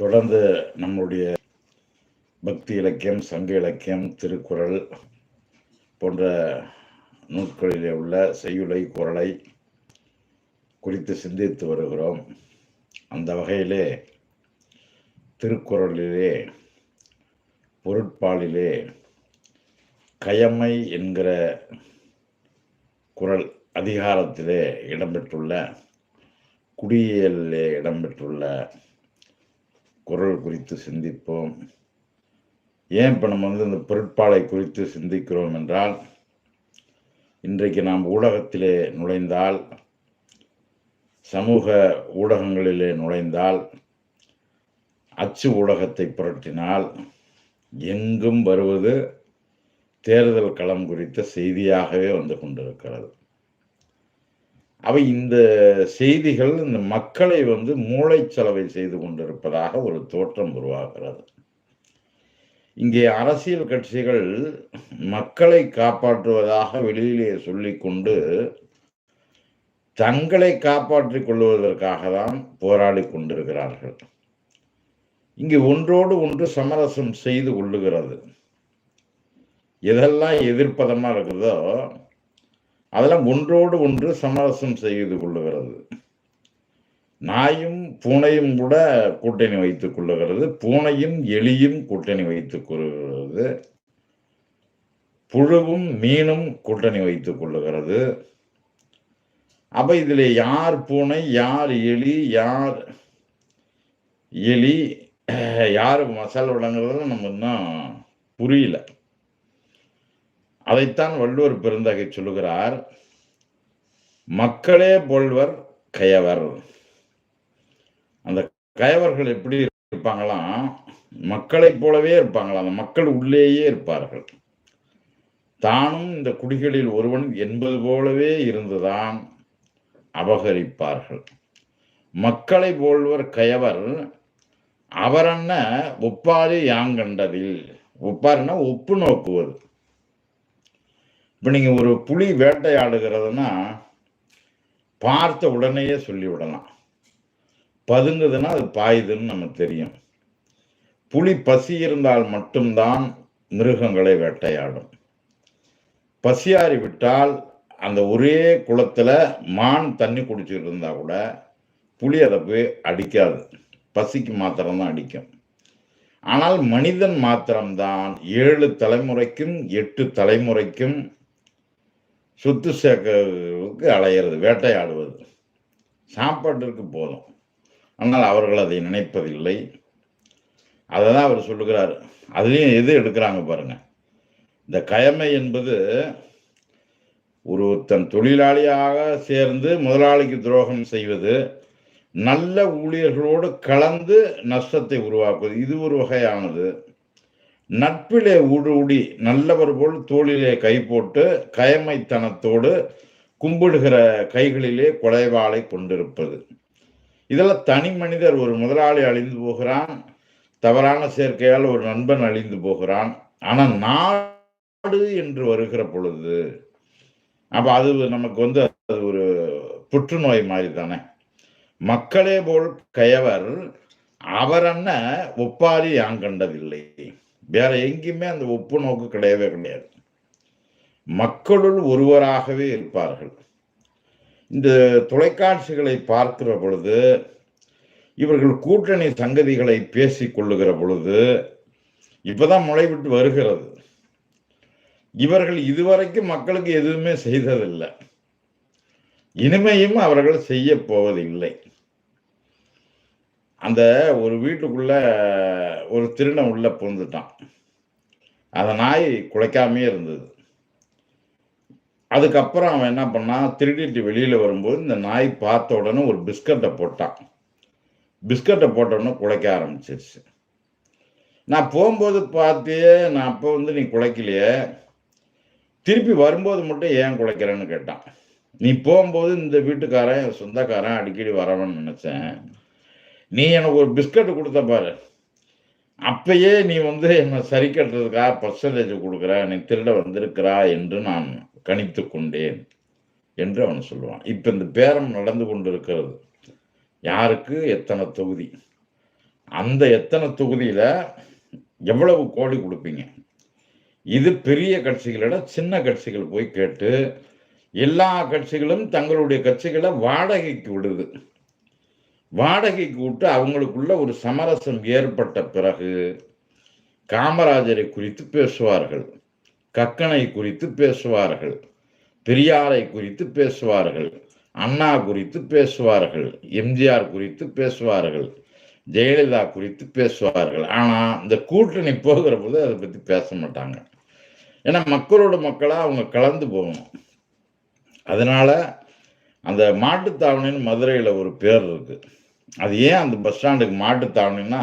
தொடர்ந்து நம்முடைய பக்தி இலக்கியம் சங்க இலக்கியம் திருக்குறள் போன்ற நூட்களிலே உள்ள செய்யுளை குரலை குறித்து சிந்தித்து வருகிறோம். அந்த வகையிலே திருக்குறளிலே பொருட்பாலிலே கயமை என்கிற குரல் அதிகாரத்திலே இடம்பெற்றுள்ள குடியியலிலே இடம்பெற்றுள்ள குரல் குறித்து சிந்திப்போம். ஏன் இப்போ நம்ம வந்து இந்த பொருட்பாலை குறித்து சிந்திக்கிறோம் என்றால் இன்றைக்கு நாம் ஊடகத்திலே நுழைந்தால் சமூக ஊடகங்களிலே நுழைந்தால் அச்சு ஊடகத்தை புரட்டினால் எங்கும் வருவது தேர்தல் களம் குறித்த செய்தியாகவே வந்து கொண்டிருக்கிறது. அவை இந்த செய்திகள் இந்த மக்களை வந்து மூளைச்சலவை செய்து கொண்டிருப்பதாக ஒரு தோற்றம் உருவாகிறது. இங்கே அரசியல் கட்சிகள் மக்களை காப்பாற்றுவதாக வெளியிலே சொல்லிக்கொண்டு தங்களை காப்பாற்றிக் கொள்வதற்காக தான் போராடி கொண்டிருக்கிறார்கள். இங்கு ஒன்றோடு ஒன்று சமரசம் செய்து கொள்ளுகிறது. எதெல்லாம் எதிர்ப்பதமாக இருக்குதோ அதெல்லாம் ஒன்றோடு ஒன்று சமரசம் செய்து கொள்ளுகிறது. நாயும் பூனையும் கூட கூட்டணி வைத்துக் கொள்ளுகிறது. பூனையும் எலியும் கூட்டணி வைத்துக் கொள்கிறது புழுவும் மீனும் கூட்டணி வைத்துக் கொள்ளுகிறது. அப்ப இதுல யார் பூனை யார் எலி யார் எலி யார் மசால் விளங்குறது நம்ம இன்னும் புரியல. அதைத்தான் வள்ளுவர் பெருந்தகை சொல்லுகிறார் மக்களே போல்வர் கயவர். அந்த கயவர்கள் எப்படி இருப்பாங்களாம் மக்களைப் போலவே இருப்பாங்களாம் அந்த மக்கள் உள்ளேயே இருப்பார்கள். தானும் இந்த குடிகளில் ஒருவன் என்பது போலவே இருந்துதான் அபகரிப்பார்கள். மக்களை போல்வர் கயவர் அவரன்ன ஒப்பாரி யாங்கண்டதில். ஒப்பாருன்னா ஒப்பு நோக்குவது. இப்போ நீங்கள் ஒரு புலி வேட்டையாடுகிறதுனா பார்த்த உடனேயே சொல்லிவிடலாம். பதுங்குதுன்னா அது பாயுதுன்னு நம்ம தெரியும். புலி பசி இருந்தால் மட்டும்தான் மிருகங்களை வேட்டையாடும். பசியாறி விட்டால் அந்த ஒரே குளத்தில் மான் தண்ணி குடிச்சிட்டு இருந்தா கூட புலி அதை போய் அடிக்காது. பசிக்கு மாத்திரம்தான் அடிக்கும். ஆனால் மனிதன் மாத்திரம்தான் ஏழு தலைமுறைக்கும் எட்டு தலைமுறைக்கும் சொத்து சேர்க்கறதுக்கு அலையிறது வேட்டையாடுவது. சாப்பாட்டிற்கு போதும். ஆனால் அவர்கள் அதை நினைப்பதில்லை. அதை தான் அவர் சொல்லுகிறார். அதுலேயும் எது எடுக்கிறாங்க பாருங்க. இந்த கயமை என்பது ஒரு தன் தொழிலாளியாக சேர்ந்து முதலாளிக்கு துரோகம் செய்வது நல்ல ஊழியர்களோடு கலந்து நஷ்டத்தை உருவாக்குவது இது ஒரு வகையானது. நட்பிலே ஊடுருடி நல்லவர் போல் தோளிலே கை போட்டு கயமைத்தனத்தோடு கும்பிடுகிற கைகளிலே கொலைவாளை கொண்டிருப்பது. இதெல்லாம் தனி மனிதர் ஒரு முதலாளி அழிந்து போகிறான் தவறான சேர்க்கையால் ஒரு நண்பன் அழிந்து போகிறான். ஆனால் நாடு என்று வருகிற பொழுது அப்போ அது நமக்கு வந்து அது ஒரு புற்றுநோய் மாதிரி தானே. மக்களே போல் கயவர் அவரன்ன ஒப்பாரி யாங்கண்டதில்லை. வேற எங்கேயுமே அந்த ஒப்பு நோக்கு கிடையவே கிடையாது. மக்களுள் ஒருவராகவே இருப்பார்கள். இந்த தொலைக்காட்சிகளை பார்க்கிற பொழுது இவர்கள் கூட்டணி சங்கதிகளை பேசிக் கொள்ளுகிற பொழுது இப்பதான் முளைவிட்டு வருகிறது. இவர்கள் இதுவரைக்கும் மக்களுக்கு எதுவுமே செய்ததில்லை. இனிமையும் அவர்கள் செய்ய போவதில்லை. அந்த ஒரு வீட்டுக்குள்ள ஒரு திருடன் உள்ள புகுந்துட்டான். அந்த நாய் குலைக்காமே இருந்தது. அதுக்கப்புறம் அவன் என்ன பண்ணான்? திருடிட்டு வெளியில வரும்போது இந்த நாய் பார்த்த உடனே ஒரு பிஸ்கட்டை போட்டான். பிஸ்கட்டை போட்டோடனே குலைக்க ஆரம்பிச்சிருச்சு. நான் போகும்போது பார்த்தியே நான் அப்போ வந்து நீ குலைக்கலையே. திருப்பி வரும்போது மட்டும் ஏன் குலைக்கிறேன்னு கேட்டான். நீ போகும்போது இந்த வீட்டுக்காரன் சொந்தக்காரன் அடிக்கடி வரவன்னு நினச்சேன். நீ எனக்கு ஒரு பிஸ்கட் கொடுத்த பாரு. அப்பயே நீ வந்து என்னை சரி கட்டுறதுக்காக பர்சன்டேஜ் கொடுக்குற நீ திருட வந்திருக்கிறா என்று நான் கணித்து கொண்டேன் என்று அவன் சொல்லுவான். இப்போ இந்த பேரம் நடந்து கொண்டிருக்கிறது. யாருக்கு? எத்தனை தொகுதி? அந்த எத்தனை தொகுதியில் எவ்வளவு கோடி கொடுப்பீங்க? இது பெரிய கட்சிகளிட சின்ன கட்சிகள் போய் கேட்டு எல்லா கட்சிகளும் தங்களுடைய கட்சிகளை வாடகைக்கு விடுது. வாடகைக்கு விட்டு அவங்களுக்குள்ள ஒரு சமரசம் ஏற்பட்ட பிறகு காமராஜரை குறித்து பேசுவார்கள் கக்கனை குறித்து பேசுவார்கள் பெரியாரை குறித்து பேசுவார்கள் அண்ணா குறித்து பேசுவார்கள் எம்ஜிஆர் குறித்து பேசுவார்கள் ஜெயலலிதா குறித்து பேசுவார்கள். ஆனால் இந்த கூட்டணி போகிற போது அதை பற்றி பேச மாட்டாங்க. ஏன்னா மக்களோட மக்களாக அவங்க கலந்து போகணும். அதனால் அந்த மாட்டுத்தாவணின்னு மதுரையில் ஒரு பேர் இருக்குது அது ஏன் அந்த பஸ் ஸ்டாண்டுக்கு மாட்டுத்தாவணின்னா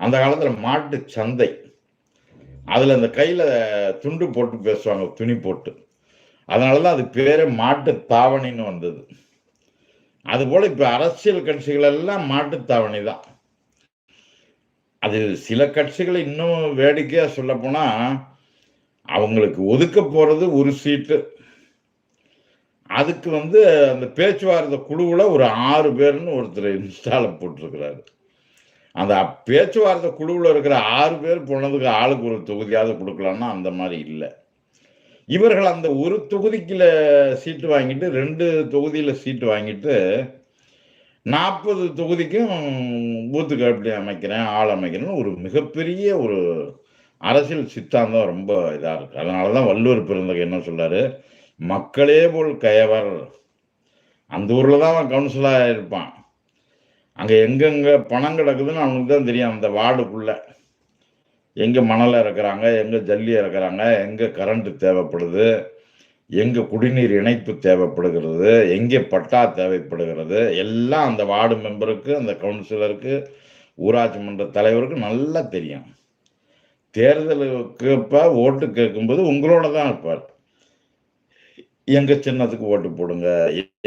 அந்த காலத்தில் மாட்டு சந்தை. அதில் அந்த கையில் துண்டு போட்டு பேசுவாங்க துணி போட்டு. அதனால தான் அது பேரே மாட்டு தாவணின்னு வந்தது. அதுபோல் இப்போ அரசியல் கட்சிகள் எல்லாம் மாட்டுத்தாவணி தான். அது சில கட்சிகளை இன்னும் வேடிக்கையாக சொல்லப்போனால் அவங்களுக்கு ஒதுக்க போகிறது ஒரு சீட்டு. அதுக்கு வந்து அந்த பேச்சுவார்த்தை குழுவில் ஒரு ஆறு பேர்னு ஒருத்தர் இன்ஸ்டால போட்டிருக்கிறாரு. அந்த பேச்சுவார்த்தை குழுவில் இருக்கிற ஆறு பேர் போனதுக்கு ஆளுக்கு ஒரு தொகுதியாவது கொடுக்கலாம்னா அந்த மாதிரி இல்லை. இவர்கள் அந்த ஒரு தொகுதிக்குல சீட்டு வாங்கிட்டு ரெண்டு தொகுதியில் சீட்டு வாங்கிட்டு நாற்பது தொகுதிக்கும் பூத்து கட்டி அமைக்கிறேன் ஆள் அமைக்கிறேன்னு ஒரு மிகப்பெரிய ஒரு அரசியல் சித்தாந்தம் ரொம்ப இதாக இருக்குது அதனால தான் வள்ளுவர் பிறந்தகை என்ன சொல்றாரு? மக்களே போல் கயவர். அந்த ஊரில் தான் அவன் கவுன்சிலாக இருப்பான். அங்கே எங்கெங்கே பணம் கிடக்குதுன்னு அவனுக்கு தான் தெரியும். அந்த வார்டுக்குள்ள எங்கே மணலை இறக்குறாங்க எங்கே ஜல்லி இறக்குறாங்க எங்கே கரண்ட்டு தேவைப்படுது எங்கே குடிநீர் இணைப்பு தேவைப்படுகிறது எங்கே பட்டா தேவைப்படுகிறது எல்லாம் அந்த வார்டு மெம்பருக்கு அந்த கவுன்சிலருக்கு ஊராட்சி மன்ற தலைவருக்கு நல்லா தெரியும். தேர்தலுக்கு இப்போ ஓட்டு கேட்கும்போது உங்களோட தான் இருப்பார். எங்க சின்னத்துக்கு ஓட்டு போடுங்க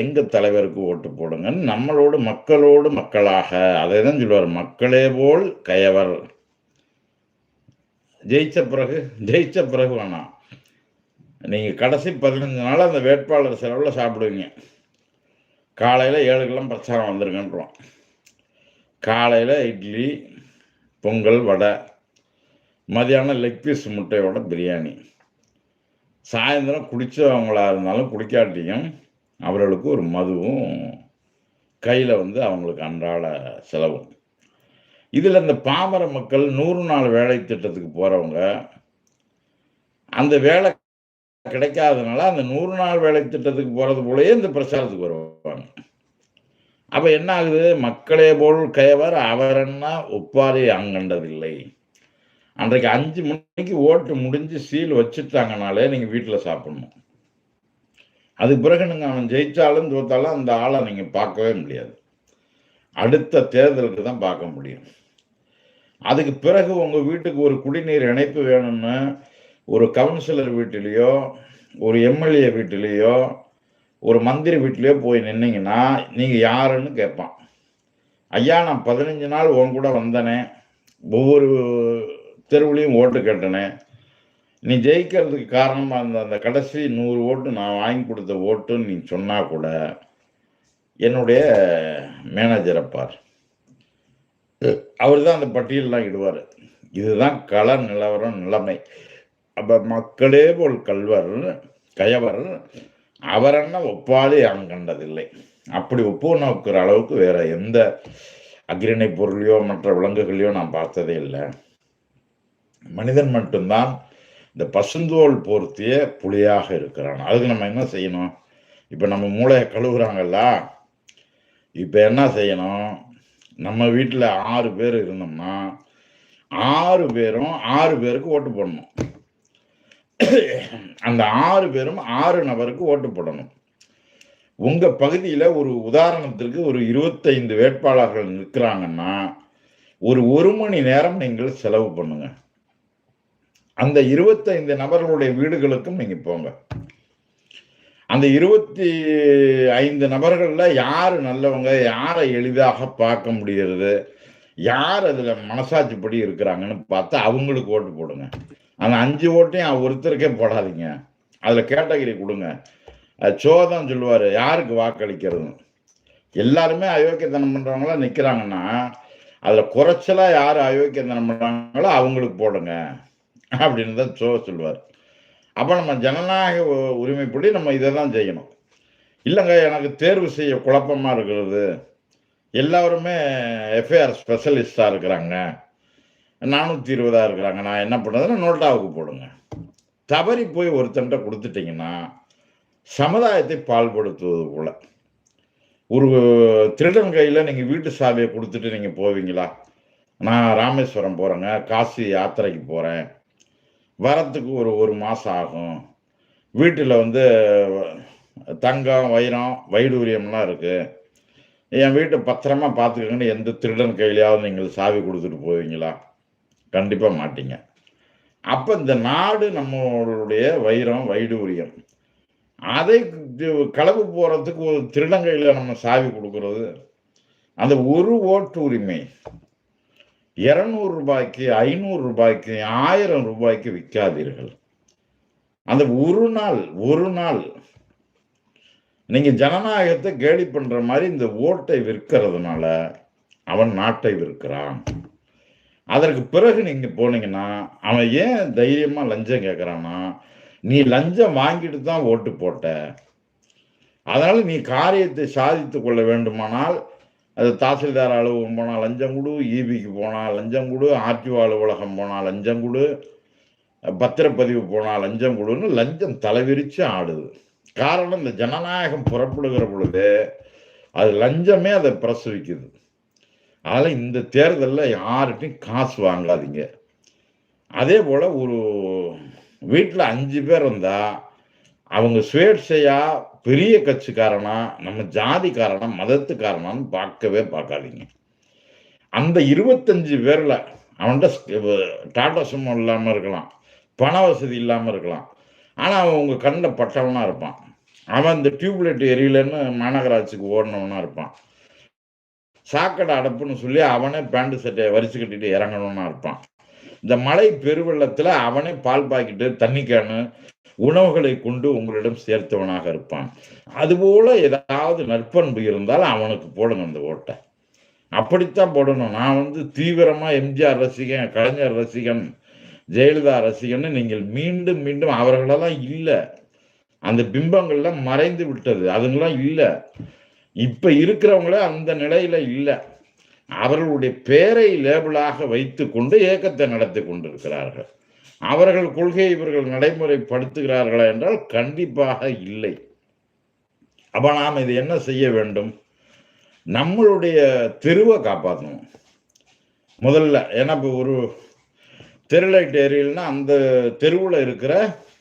எங்க தலைவருக்கு ஓட்டு போடுங்கன்னு நம்மளோடு மக்களோடு மக்களாக. அதை தான் சொல்லுவார் மக்களே போல் கயவர். ஜெயிச்ச பிறகு ஜெயிச்ச பிறகு வேணாம். நீங்க கடைசி பதினஞ்சு நாள் அந்த வேட்பாளர் செலவில் சாப்பிடுவீங்க. காலையில் ஏழுக்கெல்லாம் பிரச்சாரம் வந்துருங்கன்றோம் காலையில் இட்லி பொங்கல் வடை மதியானம் லெக் பீஸ் முட்டையோட பிரியாணி. சாயந்தரம் குடித்தவங்களா இருந்தாலும் குடிக்காட்டியும் அவர்களுக்கு ஒரு மதுவும் கையில் வந்து அவங்களுக்கு அன்றாட செலவும் இதில் இந்த பாமர மக்கள் நூறு நாள் வேலை திட்டத்துக்கு போகிறவங்க அந்த வேலை கிடைக்காதனால அந்த நூறு நாள் வேலை திட்டத்துக்கு போகிறது போலயே இந்த பிரச்சாரத்துக்கு வருவாங்க. அப்போ என்ன ஆகுது? மக்களே போல் கயவர் என்ன ஒப்பாரி அங்கண்டதில்லை. அன்றைக்கு அஞ்சு மணிக்கு ஓட்டு முடிஞ்சு சீல் வச்சுட்டாங்கனாலே நீங்கள் வீட்டில் சாப்பிடணும். அதுக்கு பிறகு நீங்கள் அவன் ஜெயித்தாலும் தோத்தாலும் அந்த ஆளை நீங்கள் பார்க்கவே முடியாது. அடுத்த தேர்தலுக்கு தான் பார்க்க முடியும். அதுக்கு பிறகு உங்கள் வீட்டுக்கு ஒரு குடிநீர் இணைப்பு வேணும்னு ஒரு கவுன்சிலர் வீட்டிலேயோ ஒரு எம்எல்ஏ வீட்டிலேயோ ஒரு மந்திரி வீட்டிலேயோ போய் நின்னீங்கன்னா நீங்கள் யாருன்னு கேட்பான். ஐயா நான் பதினஞ்சு நாள் உன் கூட வந்தனே. ஒவ்வொரு தெருவுலையும் ஓட்டு கேட்டனேன் நீ ஜெயிக்கிறதுக்கு காரணமாக அந்த அந்த கடைசி நூறு ஓட்டு நான் வாங்கி கொடுத்த ஓட்டுன்னு நீ சொன்னால் கூட என்னுடைய மேனேஜரை பார். அவர் தான் அந்த பட்டியலெலாம் இடுவார். இதுதான் கள நிலவரம் நிலைமை. அப்போ மக்களே போல் கல்வர் கயவர் அவரென்ன ஒப்பாளி யான் கண்டதில்லை. அப்படி ஒப்பு நோக்கிற அளவுக்கு வேற எந்த அக்ரிணை பொருளையோ மற்ற விலங்குகளையோ நான் பார்த்ததே இல்லை. மனிதன் மட்டும்தான் இந்த பசுந்தோல் போர்த்திய புலியாக இருக்கிறான். அதுக்கு நம்ம என்ன செய்யணும்? இப்போ நம்ம மூளையை கழுவுறாங்கல்ல இப்போ என்ன செய்யணும்? நம்ம வீட்டில் ஆறு பேர் இருந்தோம்னா ஆறு பேரும் ஆறு பேருக்கு ஓட்டு போடணும். அந்த ஆறு பேரும் ஆறு நபருக்கு ஓட்டு போடணும். உங்கள் பகுதியில் ஒரு உதாரணத்திற்கு ஒரு இருபத்தைந்து வேட்பாளர்கள் நிற்கிறாங்கன்னா ஒரு ஒரு மணி நேரம் நீங்கள் செலவு பண்ணுங்கள் அந்த இருபத்தைந்து நபர்களுடைய வீடுகளுக்கும் நீங்கள் போங்க. அந்த இருபத்தி ஐந்து நபர்களில் யார் நல்லவங்க யாரை எளிதாக பார்க்க முடிகிறது யார் அதில் மனசாட்சிப்படி இருக்கிறாங்கன்னு பார்த்தா அவங்களுக்கு ஓட்டு போடுங்க. அந்த அஞ்சு ஓட்டையும் ஒருத்தருக்கே போடாதீங்க. அதில் கேட்டகரி கொடுங்க. சோதம் சொல்லுவார் யாருக்கு வாக்களிக்கிறது? எல்லாருமே அயோக்கியத்தனம் பண்ணுறவங்களாம் நிற்கிறாங்கன்னா அதில் குறைச்சலாக யார் அயோக்கியத்தனம் பண்ணுறாங்களோ அவங்களுக்கு போடுங்க. அப்படின்னு தான் சோ சொல்லுவார் அப்போ நம்ம ஜனநாயக உரிமைப்படி நம்ம இதை தான் செய்யணும். இல்லைங்க எனக்கு தேர்வு செய்ய குழப்பமாக இருக்கிறது. எல்லாருமே எஃப்ஐஆர் ஸ்பெஷலிஸ்டாக இருக்கிறாங்க. நானூற்றி இருபதாக இருக்கிறாங்க. நான் என்ன பண்ணுறதுன்னா நோட்டாவுக்கு போடுங்க. தவறி போய் ஒருத்தன்ட்ட கொடுத்துட்டீங்கன்னா சமுதாயத்தை பால்படுத்துவது போல். ஒரு திருடன் கையில் நீங்கள் வீட்டு சாவியை கொடுத்துட்டு நீங்கள் போவீங்களா? நான் ராமேஸ்வரம் போகிறேங்க காசி யாத்திரைக்கு போகிறேன் வரத்துக்கு ஒரு ஒரு மாதம் ஆகும். வீட்டில் வந்து தங்கம் வைரம் வைடூரியம்லாம் இருக்குது என் வீட்டை பத்திரமா பார்த்துக்கங்கன்னு எந்த திருடன் கையிலையாவது நீங்கள் சாவி கொடுத்துட்டு போவீங்களா? கண்டிப்பாக மாட்டீங்க. அப்போ இந்த நாடு நம்மளுடைய வைரம் வைடூரியம் அதை களவு போகிறதுக்கு ஒரு திருடங்கையில் நம்ம சாவி கொடுக்கறது அந்த ஒரு ஓட்டு உரிமை இரநூறு ரூபாய்க்கு ஐநூறு ரூபாய்க்கு ஆயிரம் ரூபாய்க்கு விற்காதீர்கள். அந்த ஒரு நாள் ஒரு நாள் நீங்க ஜனநாயகத்தை கேலி பண்ற மாதிரி இந்த ஓட்டை விற்கிறதுனால அவன் நாட்டை விற்கிறான். அதற்கு பிறகு நீங்க போனீங்கன்னா அவன் ஏன் தைரியமா லஞ்சம் கேட்கறான்னா நீ லஞ்சம் வாங்கிட்டு தான் ஓட்டு போட்ட. அதனால நீ காரியத்தை சாதித்து கொள்ள வேண்டுமானால் அது தாசில்தார் அலுவலகம் போனால் லஞ்சம் கொடு ஈபிக்கு போனால் லஞ்சம் கொடு ஆர்டிஓ அலுவலகம் போனால் லஞ்சம் கொடு பத்திரப்பதிவு போனால் லஞ்சம் கொடுன்னு லஞ்சம் தலைவிரித்து ஆடுது. காரணம் இந்த ஜனநாயகம் புறப்படுகிற பொழுது அது லஞ்சமே அதை பிரசவிக்குது. அதனால் இந்த தேர்தலில் யார்கிட்டையும் காசு வாங்காதீங்க. அதே போல் ஒரு வீட்டில் அஞ்சு பேர் இருந்தால் அவங்க சுயேட்சையாக பெரிய கட்சிக்காரனா நம்ம ஜாதிக்காரனா மதத்துக்காரனான்னு பார்க்கவே பார்க்காதீங்க. அந்த இருபத்தஞ்சு பேர்ல அவன்கிட்ட டாடா சும்மா இல்லாமல் இருக்கலாம் பண வசதி இல்லாமல் இருக்கலாம். ஆனால் அவன் உங்கள் கண்ணில் பட்டவனாக இருப்பான். அவன் இந்த டியூப்லைட் எரியலன்னு மாநகராட்சிக்கு ஓடினவனா இருப்பான். சாக்கடை அடப்புன்னு சொல்லி அவனே பேண்ட் சட்டையை வரிச்சு கட்டிட்டு இறங்கணும்னா இருப்பான். இந்த மழை பெருவெள்ளத்தில் அவனே பால் பாக்கெட்டு தண்ணி கேனு உணவுகளை கொண்டு உங்களிடம் சேர்த்தவனாக இருப்பான். அதுபோல ஏதாவது நற்பண்பு இருந்தால் அவனுக்கு போடுங்க அந்த ஓட்டை. அப்படித்தான் போடணும். நான் வந்து தீவிரமாக எம்ஜிஆர் ரசிகன் கலைஞர் ரசிகன் ஜெயலலிதா ரசிகன்னு நீங்கள் மீண்டும் மீண்டும் அவர்களெல்லாம் இல்லை. அந்த பிம்பங்கள்லாம் மறைந்து விட்டது. அதுங்களாம் இல்லை. இப்போ இருக்கிறவங்களே அந்த நிலையில் இல்லை. அவர்களுடைய பேரை லேபிளாக வைத்துக்கொண்டு இயக்கத்தை நடத்தி கொண்டிருக்கிறார்கள். அவர்கள் கொள்கையை இவர்கள் நடைமுறைப்படுத்துகிறார்களா என்றால் கண்டிப்பாக இல்லை. அப்ப நாம் இது என்ன செய்ய வேண்டும்? நம்மளுடைய தெருவை காப்பாற்றணும் முதல்ல ஏன்னா இப்போ ஒரு தெருலைட் ஏரியல்னா அந்த தெருவில் இருக்கிற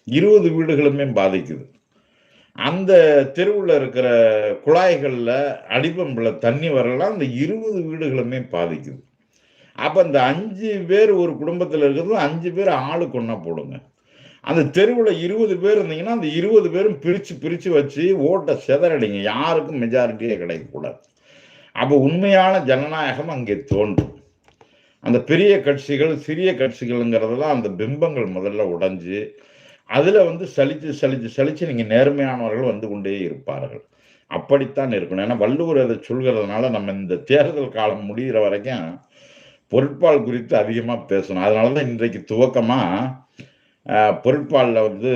இருபது வீடுகளுமே பாதிக்குது. அந்த தெருவில் இருக்கிற குழாய்களில் அடிப்பம்பில் தண்ணி வரலாம் அந்த இருபது வீடுகளுமே பாதிக்குது. அப்போ இந்த அஞ்சு பேர் ஒரு குடும்பத்தில் இருக்கிறது அஞ்சு பேர் ஆளுக்கு ஒன்றா போடுங்க. அந்த தெருவில் இருபது பேர் இருந்தீங்கன்னா அந்த இருபது பேரும் பிரித்து பிரித்து வச்சு ஓட்டை சிதறடிங்க. யாருக்கும் மெஜாரிட்டியே கிடைக்கக்கூடாது. அப்போ உண்மையான ஜனநாயகம் அங்கே தோன்றும். அந்த பெரிய கட்சிகள் சிறிய கட்சிகள்ங்கிறதெல்லாம் அந்த பிம்பங்கள் முதல்ல உடைஞ்சு அதில் வந்து சலிச்சு சலிச்சு சலிச்சு நீங்கள் நேர்மையானவர்கள் வந்து கொண்டே இருப்பார்கள். அப்படித்தான் இருக்கணும். ஏன்னா வள்ளுவர் அதை சொல்கிறதுனால நம்ம இந்த தேர்தல் காலம் முடிகிற வரைக்கும் பொருட்பால் குறித்து அதிகமாக பேசணும். அதனால தான் இன்றைக்கு துவக்கமாக பொருட்பாலில் வந்து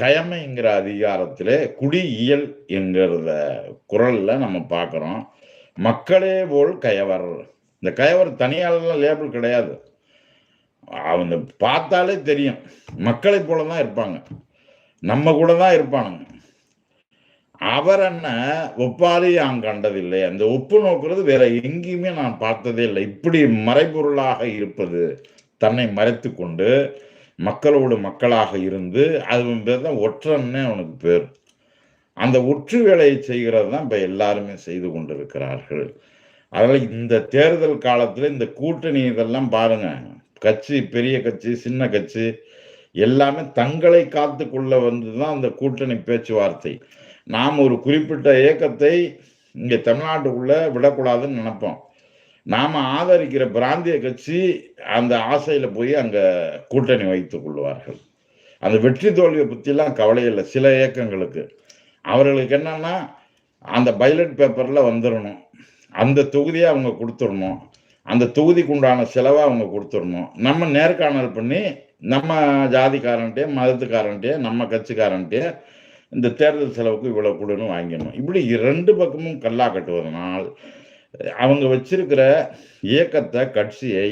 கயமைங்கிற அதிகாரத்திலே குடியியல் என்கிறத குரலில் நம்ம பார்க்குறோம் மக்களே போல் கயவர். இந்த கயவர் தனியாளெல்லாம் லேபிள் கிடையாது. அவங்க பார்த்தாலே தெரியும். மக்களை போல தான் இருப்பாங்க. நம்ம கூட தான் இருப்பானுங்க. அவர் என்ன ஒப்பாரி நான் கண்டதில்லை. அந்த ஒப்பு நோக்குறது வேற எங்கேயுமே நான் பார்த்ததே இல்லை. இப்படி மறைபொருளாக இருப்பது தன்னை மறைத்து கொண்டு மக்களோடு மக்களாக இருந்து அது பேர் தான் ஒற்றன்னே அவனுக்கு பேர். அந்த ஒற்று வேலையை செய்கிறது தான் இப்போ எல்லாருமே செய்து கொண்டிருக்கிறார்கள். அதனால் இந்த தேர்தல் காலத்தில் இந்த கூட்டணி இதெல்லாம் பாருங்க. கட்சி பெரிய கட்சி சின்ன கட்சி எல்லாமே தங்களை காத்து கொள்ள வந்து தான் அந்த கூட்டணி பேச்சுவார்த்தை. நாம் ஒரு குறிப்பிட்ட இயக்கத்தை இங்கே தமிழ்நாட்டுக்குள்ள விடக்கூடாதுன்னு நினைப்போம். நாம் ஆதரிக்கிற பிராந்திய கட்சி அந்த ஆசையில் போய் அங்கே கூட்டணி வைத்துக் கொள்வார்கள். அந்த வெற்றி தோல்வியை பற்றிலாம் கவலை இல்லை சில இயக்கங்களுக்கு அவர்களுக்கு என்னன்னா அந்த பைலட் பேப்பரில் வந்துடணும் அந்த தொகுதியை அவங்க கொடுத்துடணும். அந்த தொகுதிக்கு உண்டான செலவை அவங்க கொடுத்துடணும். நம்ம நேர்காணல் பண்ணி நம்ம ஜாதிக்காரன்ட்டே மதத்துக்காரன்ட்டே நம்ம கட்சிக்காரன்ட்டே இந்த தேர்தல் செலவுக்கு இவ்வளோ கொடுன்னு வாங்கிடணும். இப்படி இரண்டு பக்கமும் கல்லா கட்டுவதனால் அவங்க வச்சிருக்கிற இயக்கத்தை கட்சியை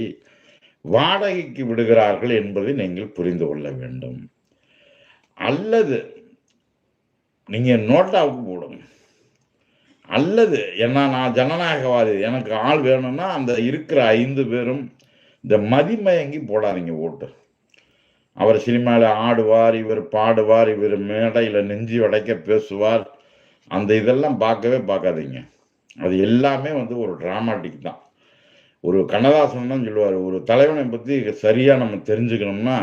வாடகைக்கு விடுகிறார்கள் என்பதை நீங்கள் புரிந்து கொள்ள வேண்டும். அல்லது நீங்கள் நோட்டாவுக்கு போடும் அல்லது என்ன நான் ஜனநாயகவாதி எனக்கு ஆள் வேணும்னா அந்த இருக்கிற ஐந்து பேரும் இந்த மதிமயங்கி போடாதீங்க ஓட்டு. அவர் சினிமாவில் ஆடுவார் இவர் பாடுவார் இவர் மேடையில் நெஞ்சி உடைக்க பேசுவார். அந்த இதெல்லாம் பார்க்கவே பார்க்காதீங்க. அது எல்லாமே வந்து ஒரு ட்ராமாட்டிக் தான். ஒரு கண்ணதாசன் தான் சொல்லுவார் ஒரு தலைவனை பற்றி சரியாக நம்ம தெரிஞ்சுக்கணும்னா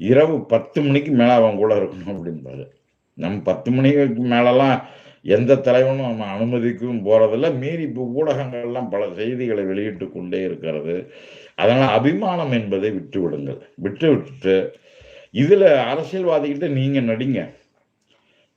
இரவு பத்து மணிக்கு மேலே அவன் கூட இருக்கணும் அப்படின்பாரு நம்ம பத்து மணிக்கு மேலெல்லாம் எந்த தலைவனும் நம்ம அனுமதிக்கும் போறதில்ல. மீறி இப்போ ஊடகங்கள்லாம் பல செய்திகளை வெளியிட்டு கொண்டே இருக்கிறது. அதனால் அபிமானம் என்பதை விட்டு விடுங்கள் விட்டு விட்டுட்டு இதில் அரசியல்வாதிகிட்ட நீங்கள் நடிங்க.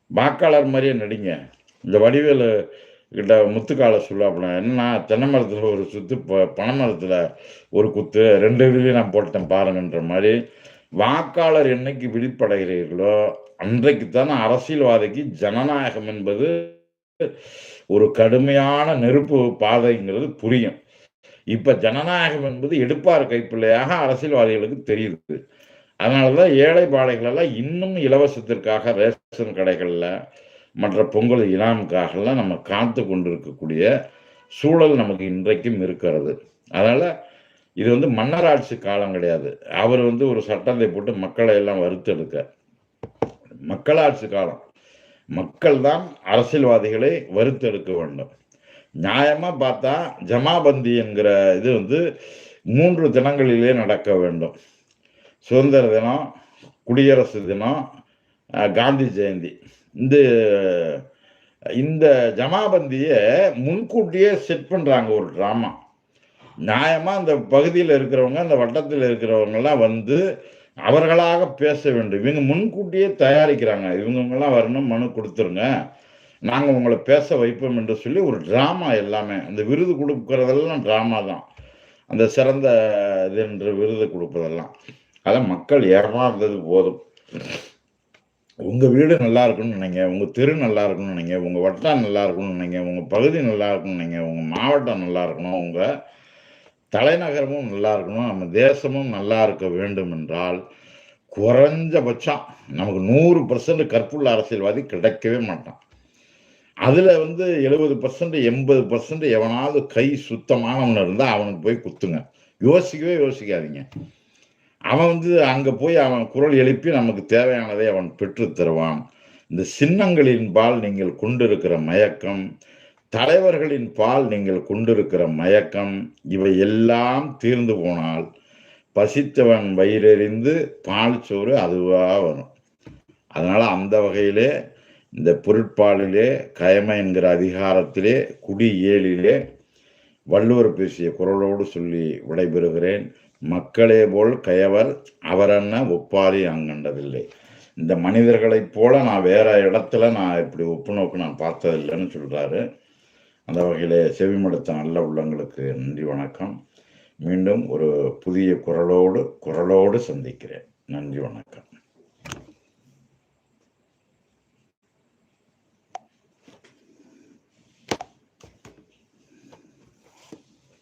வாக்காளர் மாதிரியே நடிங்க. இந்த வடிவேலு கிட்ட முத்துக்கால சொல்லாப்புல என்னன்னா தென்னை மரத்தில் ஒரு சுத்து ப- பனை மரத்தில் ஒரு குத்து ரெண்டு இதுலேயும் நான் போட்டேன் பாருங்கன்ற மாதிரி. வாக்காளர் என்னைக்கு விழிப்படைகிறீர்களோ அன்றைக்குத்தான் அரசியல்வாதிக்கு ஜனநாயகம் என்பது ஒரு கடுமையான நெருப்பு பாதைங்கிறது புரியும். இப்ப ஜனநாயகம் என்பது எடுப்பார் கைப்பிள்ளையாக அரசியல்வாதிகளுக்கு தெரியுது. அதனாலதான் ஏழை பாடைகள் எல்லாம் இன்னும் இலவசத்திற்காக ரேஷன் கடைகள்ல மற்ற பொங்கல் இனாமுக்காகலாம் நம்ம காத்து கொண்டிருக்கக்கூடிய சூழல் நமக்கு இன்றைக்கும் இருக்கிறது. அதனால இது வந்து மன்னராட்சி காலம் கிடையாது. அவர் வந்து ஒரு சட்டத்தை போட்டு மக்களை எல்லாம் வறுத்தெடுக்க. மக்களாட்சி காலம். மக்கள் தான் அரசியல்வாதிகளை வறுத்தெடுக்க வேண்டும். நியாயமாக பார்த்தா ஜமாபந்தி என்கிற இது வந்து மூன்று தினங்களிலே நடக்க வேண்டும். சுதந்திர தினம் குடியரசு தினம் காந்தி ஜெயந்தி. இந்த இந்த ஜமாபந்தியை முன்கூட்டியே செட் பண்ணுறாங்க ஒரு ட்ராமா நியாயமாக அந்த பகுதியில் இருக்கிறவங்க அந்த வட்டத்தில் இருக்கிறவங்கெல்லாம் வந்து அவர்களாக பேச வேண்டும். இவங்க முன்கூட்டியே தயாரிக்கிறாங்க. இவங்கெல்லாம் வரணும் மனு கொடுத்துருங்க. நாங்கள் உங்களை பேச வைப்போம் என்று சொல்லி ஒரு ட்ராமா எல்லாமே அந்த விருது கொடுக்கறதெல்லாம் ட்ராமா தான். அந்த சிறந்த இது என்று விருது கொடுப்பதெல்லாம். அதான் மக்கள் இருந்தது போதும். உங்கள் வீடு நல்லா இருக்கணும்னு நினைங்க உங்கள் தெரு நல்லா இருக்கணும்னு நினைங்க உங்கள் வட்டம் நல்லா இருக்கணும்னு நினைங்க உங்கள் பகுதி நல்லா இருக்கணும்னு நினைங்க உங்கள் மாவட்டம் நல்லா இருக்கணும் உங்கள் தலைநகரமும் நல்லா இருக்கணும் நம்ம தேசமும் நல்லா இருக்க வேண்டும் என்றால் குறைஞ்சபட்சம் நமக்கு நூறு பர்சன்ட் கற்புள்ள அரசியல்வாதி கிடைக்கவே மாட்டான். அதில் வந்து எழுபது பர்சன்ட் எண்பது பர்சன்ட் எவனாவது கை சுத்தமானவன் இருந்தால் அவனுக்கு போய் குத்துங்க. யோசிக்கவே யோசிக்காதீங்க. அவன் வந்து அங்கே போய் அவன் குரல் எழுப்பி நமக்கு தேவையானதை அவன் பெற்று தருவான். இந்த சின்னங்களின் பால் நீங்கள் கொண்டிருக்கிற மயக்கம் தலைவர்களின் பால் நீங்கள் கொண்டிருக்கிற மயக்கம் இவை எல்லாம் தீர்ந்து போனால் பசித்தவன் வயிறெறிந்து பால் சோறு அதுவாக வரும். அதனால் அந்த வகையிலே இந்த பொருட்பாலிலே கயம என்கிற அதிகாரத்திலே குடி ஏழிலே வள்ளுவர் பேசிய குரலோடு சொல்லி விடைபெறுகிறேன். மக்களே போல் கயவர் அவரென்ன ஒப்பாரி அங்கண்டதில்லை. இந்த மனிதர்களைப் போல நான் வேற இடத்துல நான் இப்படி ஒப்பு நோக்கு நான் பார்த்ததில்லைன்னு சொல்றாரு. அந்த வகையிலே செவிமடுத்த நல்ல உள்ளங்களுக்கு நன்றி வணக்கம். மீண்டும் ஒரு புதிய குரலோடு குரலோடு சந்திக்கிறேன். நன்றி வணக்கம்.